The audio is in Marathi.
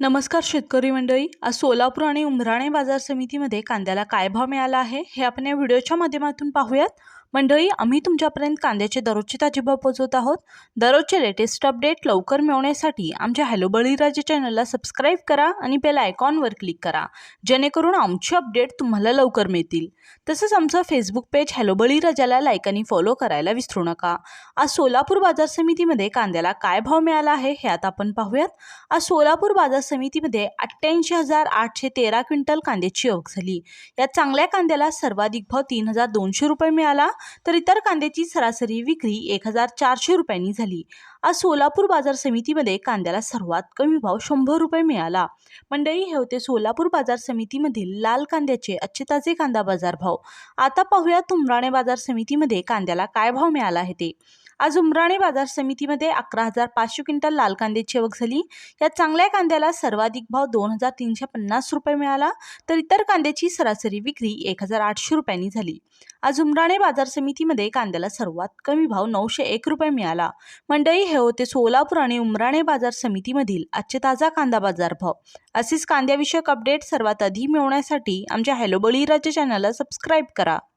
नमस्कार शेतकरी मंडळी. आज सोलापूर आणि उमराणे बाजार समितीमध्ये कांद्याला काय भाव मिळाला आहे हे आपण या व्हिडिओच्या माध्यमातून पाहूयात. मंडळी आम्ही तुमच्यापर्यंत कांद्याचे दररोजचे ताजे भाव पोहोचवत आहोत. दररोजचे लेटेस्ट अपडेट लवकर मिळवण्यासाठी आमच्या हॅलो बळीराजे चॅनलला सबस्क्राईब करा आणि बेल आयकॉनवर क्लिक करा. जेणेकरून आमचे अपडेट तुम्हाला लवकर मिळतील. तसंच आमचं फेसबुक पेज हॅलो बळीराजाला लाईक आणि फॉलो करायला विसरू नका. आज सोलापूर बाजार समितीमध्ये कांद्याला काय भाव मिळाला आहे हे आता आपण पाहूयात. आज सोलापूर बाजार समितीमध्ये अठ्ठ्याऐंशी हजार आठशे तेरा क्विंटल कांद्याची आवक झाली. या चांगल्या कांद्याला सर्वाधिक भाव तीन हजार दोनशे रुपये मिळाला. तर इतर कांद्याची सरासरी विक्री एक हजार चारशे रुपयांनी झाली. आज सोलापूर बाजार समितीमध्ये कांद्याला सर्वात कमी भाव शंभर रुपये मिळाला. मंडळी हे होते सोलापूर बाजार समितीमधील लाल कांद्याचे अच्छे ताजे कांदा बाजार भाव. आता पाहूया तुमराणे बाजार समितीमध्ये कांद्याला काय भाव मिळाला आहे ते. आज उमराणे बाजार समितीमध्ये अकरा हजार पाचशे क्विंटल लाल कांद्याची आवक झाली. या चांगल्या कांद्याला सर्वाधिक भाव दोन हजार तीनशे पन्नास रुपये मिळाला तर इतर कांद्याची सरासरी विक्री एक हजार आठशे रुपयांनी झाली. आज उमराणे बाजार समितीमध्ये कांद्याला सर्वात कमी भाव नऊशे एक रुपये मिळाला. मंडळी हे होते सोलापूर आणि उमराणे बाजार समितीमधील आजचे ताजा कांदा बाजार भाव. असेच कांद्याविषयक अपडेट सर्वात आधी मिळवण्यासाठी आमच्या हॅलो बळीराजा चॅनलला सबस्क्राईब करा.